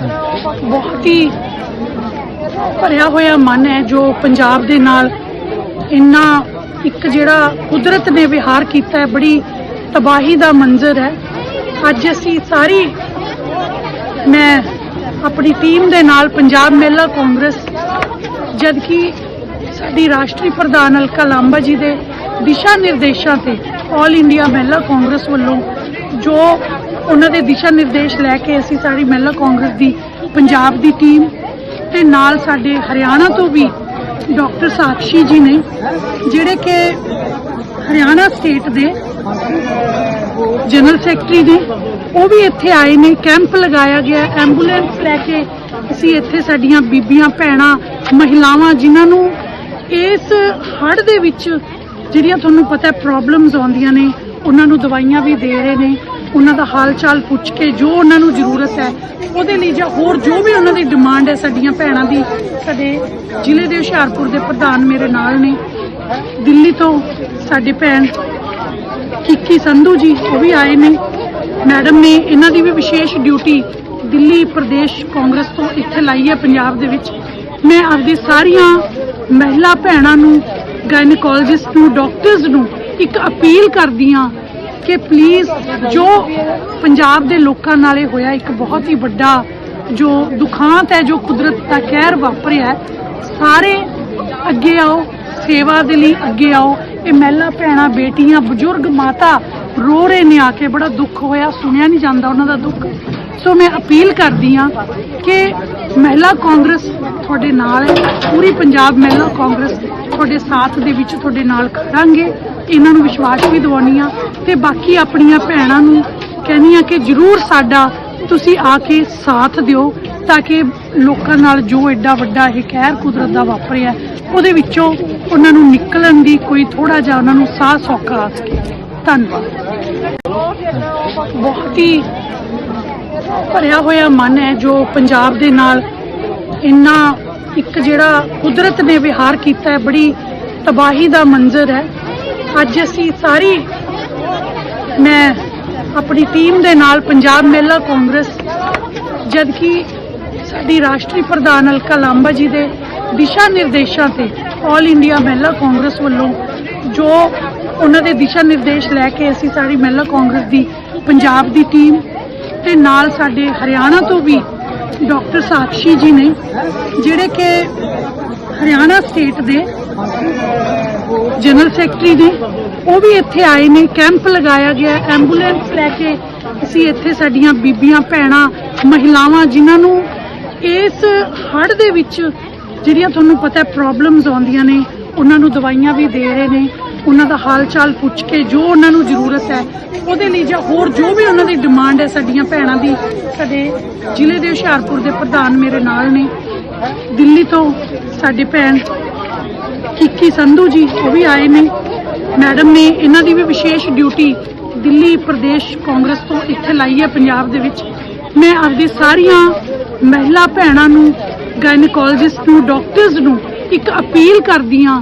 ਬਹੁਤ ਹੀ ਭਰਿਆ ਹੋਇਆ ਮਨ ਹੈ ਜੋ ਪੰਜਾਬ ਦੇ ਨਾਲ ਇੰਨਾ ਇੱਕ ਜਿਹੜਾ ਕੁਦਰਤ ਨੇ ਵਿਹਾਰ ਕੀਤਾ ਹੈ, ਬੜੀ ਤਬਾਹੀ ਦਾ ਮੰਜ਼ਰ ਹੈ। ਅੱਜ ਅਸੀਂ ਸਾਰੀ ਮੈਂ ਆਪਣੀ ਟੀਮ ਦੇ ਨਾਲ ਪੰਜਾਬ ਮਹਿਲਾ ਕਾਂਗਰਸ ਜਦ ਕਿ ਸਾਡੀ ਰਾਸ਼ਟਰੀ ਪ੍ਰਧਾਨ ਅਲਕਾ ਲਾਂਬਾ ਜੀ ਦੇ ਦਿਸ਼ਾ ਨਿਰਦੇਸ਼ਾਂ ਤੇ ਆਲ ਇੰਡੀਆ ਮਹਿਲਾ ਕਾਂਗਰਸ ਵੱਲੋਂ ਜੋ ਉਹਨਾਂ ਦੇ ਦਿਸ਼ਾ ਨਿਰਦੇਸ਼ ਲੈ ਕੇ ਅਸੀਂ ਸਾਰੀ ਮਹਿਲਾ ਕਾਂਗਰਸ ਦੀ, ਪੰਜਾਬ ਦੀ ਟੀਮ ਤੇ ਨਾਲ ਸਾਡੇ ਹਰਿਆਣਾ ਤੋਂ ਵੀ ਡਾਕਟਰ ਸਾਕਸ਼ੀ ਜੀ ਨੇ, ਜਿਹੜੇ ਕਿ ਹਰਿਆਣਾ ਸਟੇਟ ਦੇ ਜਨਰਲ ਸੈਕਟਰੀ ਨੇ, ਉਹ ਵੀ ਇੱਥੇ ਆਏ ਨੇ, ਕੈਂਪ ਲਗਾਇਆ ਗਿਆ, ਐਂਬੂਲੈਂਸ ਲੈ ਕੇ ਅਸੀਂ ਇੱਥੇ ਸਾਡੀਆਂ ਬੀਬੀਆਂ, ਭੈਣਾਂ, ਮਹਿਲਾਵਾਂ, ਜਿਨ੍ਹਾਂ ਨੂੰ ਇਸ ਹੜ੍ਹ ਦੇ ਵਿੱਚ ਜਿਹੜੀਆਂ ਤੁਹਾਨੂੰ ਪਤਾ ਪ੍ਰੋਬਲਮਸ ਆਉਂਦੀਆਂ ਨੇ, ਉਹਨਾਂ ਨੂੰ ਦਵਾਈਆਂ ਵੀ ਦੇ ਰਹੇ ਨੇ ਉਹਨਾਂ ਦਾ ਹਾਲ ਚਾਲ ਪੁੱਛ ਕੇ ਜੋ ਉਹਨਾਂ ਨੂੰ ਜ਼ਰੂਰਤ ਹੈ, ਉਹਦੇ ਲਈ ਜਾਂ ਹੋਰ ਜੋ ਵੀ ਉਹਨਾਂ ਦੀ ਡਿਮਾਂਡ ਹੈ ਸਾਡੀਆਂ ਭੈਣਾਂ ਦੀ, ਸਾਡੇ ਜ਼ਿਲ੍ਹੇ ਦੇ ਹੁਸ਼ਿਆਰਪੁਰ ਦੇ ਪ੍ਰਧਾਨ ਮੇਰੇ ਨਾਲ ਨੇ। ਦਿੱਲੀ ਤੋਂ ਸਾਡੇ ਭੈਣ ਕਿੱਕੀ ਸੰਧੂ ਜੀ, ਉਹ ਵੀ ਆਏ ਨੇ। ਮੈਡਮ ਨੇ ਇਹਨਾਂ ਦੀ ਵੀ ਵਿਸ਼ੇਸ਼ ਡਿਊਟੀ ਦਿੱਲੀ ਪ੍ਰਦੇਸ਼ ਕਾਂਗਰਸ ਤੋਂ ਇੱਥੇ ਲਾਈ ਹੈ ਪੰਜਾਬ ਦੇ ਵਿੱਚ। ਮੈਂ ਆਪਦੀ ਸਾਰੀਆਂ ਮਹਿਲਾ ਭੈਣਾਂ ਨੂੰ ਗਾਇਨੋਕੋਲੋਜਿਸਟ ਨੂੰ, ਡਾਕਟਰਸ ਨੂੰ ਇੱਕ ਅਪੀਲ ਕਰਦੀ ਹਾਂ ਕਿ ਪਲੀਜ਼ ਜੋ ਪੰਜਾਬ ਦੇ ਲੋਕਾਂ ਨਾਲੇ ਹੋਇਆ ਇੱਕ ਬਹੁਤ ਹੀ ਵੱਡਾ ਜੋ ਦੁਖਾਂਤ ਹੈ, ਜੋ ਕੁਦਰਤ ਦਾ ਕਹਿਰ ਵਾਪਰਿਆ ਸਾਰੇ ਅੱਗੇ ਆਓ, ਸੇਵਾ ਦੇ ਲਈ ਅੱਗੇ ਆਓ। ਇਹ ਮਹਿਲਾ ਭੈਣਾਂ, ਬੇਟੀਆਂ, ਬਜ਼ੁਰਗ, ਮਾਤਾ ਰੋ ਰਹੇ ਨੇ ਆ ਕੇ, ਬੜਾ ਦੁੱਖ ਹੋਇਆ, ਸੁਣਿਆ ਨਹੀਂ ਜਾਂਦਾ ਉਹਨਾਂ ਦਾ ਦੁੱਖ। ਸੋ ਮੈਂ ਅਪੀਲ ਕਰਦੀ ਆ ਕਿ ਮਹਿਲਾ ਕਾਂਗਰਸ ਤੁਹਾਡੇ ਨਾਲ ਹੈ, ਪੂਰੀ ਪੰਜਾਬ ਮਹਿਲਾ ਕਾਂਗਰਸ ਤੁਹਾਡੇ ਸਾਥ ਦੇ ਵਿੱਚ ਤੁਹਾਡੇ ਨਾਲ ਖੜਾਂਗੇ, ਇਹਨਾਂ ਨੂੰ ਵਿਸ਼ਵਾਸ ਵੀ ਦਿਵਾਉਣੀ ਆ ਤੇ ਬਾਕੀ ਆਪਣੀਆਂ ਭੈਣਾਂ ਨੂੰ ਕਹਿੰਦੀ ਆ ਕਿ ਜਰੂਰ ਸਾਡਾ ਤੁਸੀਂ ਆ ਕੇ ਸਾਥ ਦਿਓ ਤਾਂ ਕਿ ਲੋਕਾਂ ਨਾਲ ਜੋ ਐਡਾ ਵੱਡਾ ਇਹ ਕਹਿਰ ਕੁਦਰਤ ਦਾ ਵਾਪਰਿਆ, ਉਹਦੇ ਵਿੱਚੋਂ ਉਹਨਾਂ ਨੂੰ ਨਿਕਲਣ ਦੀ ਕੋਈ ਥੋੜਾ ਜਿਹਾ ਉਹਨਾਂ ਨੂੰ ਸਾਹ ਸੌਖਾ ਆ ਸਕੇ। ਧੰਨਵਾਦ। ਬਹੁਤ ਹੀ ਭਰਿਆ ਹੋਇਆ ਮਨ ਹੈ ਜੋ ਪੰਜਾਬ ਦੇ ਨਾਲ ਇੰਨਾ ਇੱਕ ਜਿਹੜਾ ਕੁਦਰਤ ਨੇ ਵਿਹਾਰ ਕੀਤਾ ਹੈ, ਬੜੀ ਤਬਾਹੀ ਦਾ ਮੰਜ਼ਰ ਹੈ। ਅੱਜ ਅਸੀਂ ਸਾਰੀ, ਮੈਂ ਆਪਣੀ ਟੀਮ ਦੇ ਨਾਲ ਪੰਜਾਬ ਮਹਿਲਾ ਕਾਂਗਰਸ ਜਦ ਕਿ ਸਾਡੀ ਰਾਸ਼ਟਰੀ ਪ੍ਰਧਾਨ ਅਲਕਾ ਲਾਂਬਾ ਜੀ ਦੇ ਦਿਸ਼ਾ ਨਿਰਦੇਸ਼ਾਂ ਤੇ ਆਲ ਇੰਡੀਆ ਮਹਿਲਾ ਕਾਂਗਰਸ ਵੱਲੋਂ ਜੋ ਉਹਨਾਂ ਦੇ ਦਿਸ਼ਾ ਨਿਰਦੇਸ਼ ਲੈ ਕੇ ਅਸੀਂ ਸਾਰੀ ਮਹਿਲਾ ਕਾਂਗਰਸ ਦੀ ਪੰਜਾਬ ਦੀ ਟੀਮ ਤੇ ਨਾਲ ਸਾਡੇ ਹਰਿਆਣਾ ਤੋਂ ਵੀ ਡਾਕਟਰ ਸਾਕਸ਼ੀ ਜੀ ਨੇ, ਜਿਹੜੇ ਕਿ ਹਰਿਆਣਾ ਸਟੇਟ ਦੇ ਜਨਰਲ ਸੈਕਟਰੀ ਨੇ, ਉਹ ਵੀ ਇੱਥੇ ਆਏ ਨੇ, ਕੈਂਪ ਲਗਾਇਆ ਗਿਆ ਹੈ। ਐਂਬੂਲੈਂਸ ਲੈ ਕੇ ਅਸੀਂ ਇੱਥੇ ਸਾਡੀਆਂ ਬੀਬੀਆਂ, ਭੈਣਾਂ, ਮਹਿਲਾਵਾਂ, ਜਿਨ੍ਹਾਂ ਨੂੰ ਇਸ ਹੜ੍ਹ ਦੇ ਵਿੱਚ ਜਿਹੜੀਆਂ ਤੁਹਾਨੂੰ ਪਤਾ ਪ੍ਰੋਬਲਮਸ ਆਉਂਦੀਆਂ ਨੇ, ਉਹਨਾਂ ਨੂੰ ਦਵਾਈਆਂ ਵੀ ਦੇ ਰਹੇ ਨੇ ਉਹਨਾਂ ਦਾ ਹਾਲ ਚਾਲ ਪੁੱਛ ਕੇ ਜੋ ਉਹਨਾਂ ਨੂੰ ਜ਼ਰੂਰਤ ਹੈ, ਉਹਦੇ ਲਈ ਜਾਂ ਹੋਰ ਜੋ ਵੀ ਉਹਨਾਂ ਦੀ ਡਿਮਾਂਡ ਹੈ ਸਾਡੀਆਂ ਭੈਣਾਂ ਦੀ, ਸਾਡੇ ਜ਼ਿਲ੍ਹੇ ਦੇ ਹੁਸ਼ਿਆਰਪੁਰ ਦੇ ਪ੍ਰਧਾਨ ਮੇਰੇ ਨਾਲ ਨੇ। ਦਿੱਲੀ ਤੋਂ ਸਾਡੇ ਭੈਣ ਕਿੱਕੀ ਸੰਧੂ ਜੀ, ਉਹ ਵੀ ਆਏ ਨੇ। ਮੈਡਮ ਨੇ ਇਹਨਾਂ ਦੀ ਵੀ ਵਿਸ਼ੇਸ਼ ਡਿਊਟੀ ਦਿੱਲੀ ਪ੍ਰਦੇਸ਼ ਕਾਂਗਰਸ ਤੋਂ ਇੱਥੇ ਲਾਈ ਹੈ ਪੰਜਾਬ ਦੇ ਵਿੱਚ। ਮੈਂ ਆਪਦੀ ਸਾਰੀਆਂ ਮਹਿਲਾ ਭੈਣਾਂ ਨੂੰ ਗਾਇਨੋਕੋਲੋਜਿਸਟ ਨੂੰ ਡਾਕਟਰਸ ਨੂੰ ਇੱਕ ਅਪੀਲ ਕਰਦੀ ਹਾਂ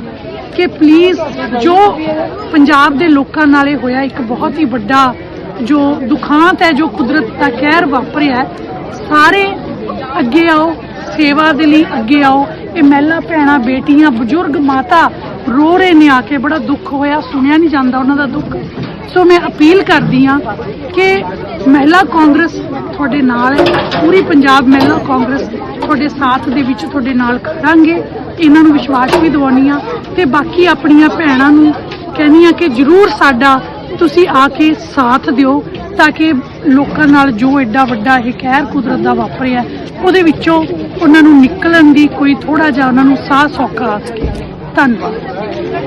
ਕਿ ਪਲੀਜ਼ ਜੋ ਪੰਜਾਬ ਦੇ ਲੋਕਾਂ ਨਾਲੇ ਹੋਇਆ ਇੱਕ ਬਹੁਤ ਹੀ ਵੱਡਾ ਜੋ ਦੁਖਾਂਤ ਹੈ, ਜੋ ਕੁਦਰਤ ਦਾ ਕਹਿਰ ਵਾਪਰਿਆ ਸਾਰੇ ਅੱਗੇ ਆਓ, ਸੇਵਾ ਦੇ ਲਈ ਅੱਗੇ ਆਓ। ਇਹ ਮਹਿਲਾ ਭੈਣਾਂ, ਬੇਟੀਆਂ, ਬਜ਼ੁਰਗ, ਮਾਤਾ ਰੋ ਰਹੇ ਨੇ ਆ ਕੇ, ਬੜਾ ਦੁੱਖ ਹੋਇਆ, ਸੁਣਿਆ ਨਹੀਂ ਜਾਂਦਾ ਉਹਨਾਂ ਦਾ ਦੁੱਖ। ਸੋ ਮੈਂ ਅਪੀਲ ਕਰਦੀ ਆ ਕਿ ਮਹਿਲਾ ਕਾਂਗਰਸ ਤੁਹਾਡੇ ਨਾਲ ਹੈ, ਪੂਰੀ ਪੰਜਾਬ ਮਹਿਲਾ ਕਾਂਗਰਸ ਤੁਹਾਡੇ ਸਾਥ ਦੇ ਵਿੱਚ ਤੁਹਾਡੇ ਨਾਲ ਖੜਾਂਗੇ, ਇਹਨਾਂ ਨੂੰ ਵਿਸ਼ਵਾਸ ਵੀ ਦਿਵਾਉਣੀ ਆ ਤੇ ਬਾਕੀ ਆਪਣੀਆਂ ਭੈਣਾਂ ਨੂੰ ਕਹਿੰਦੀ ਆ ਕਿ ਜਰੂਰ ਸਾਡਾ ਤੁਸੀਂ ਆ ਕੇ ਸਾਥ ਦਿਓ ਤਾਂ ਕਿ ਲੋਕਾਂ ਨਾਲ ਜੋ ਐਡਾ ਵੱਡਾ ਇਹ ਕਹਿਰ ਕੁਦਰਤ ਦਾ ਵਾਪਰਿਆ, ਉਹਦੇ ਵਿੱਚੋਂ ਉਹਨਾਂ ਨੂੰ ਨਿਕਲਣ ਦੀ ਕੋਈ ਥੋੜਾ ਜਿਹਾ ਉਹਨਾਂ ਨੂੰ ਸਾਹ ਸੌਖਾ ਆ ਸਕੇ। ਧੰਨਵਾਦ।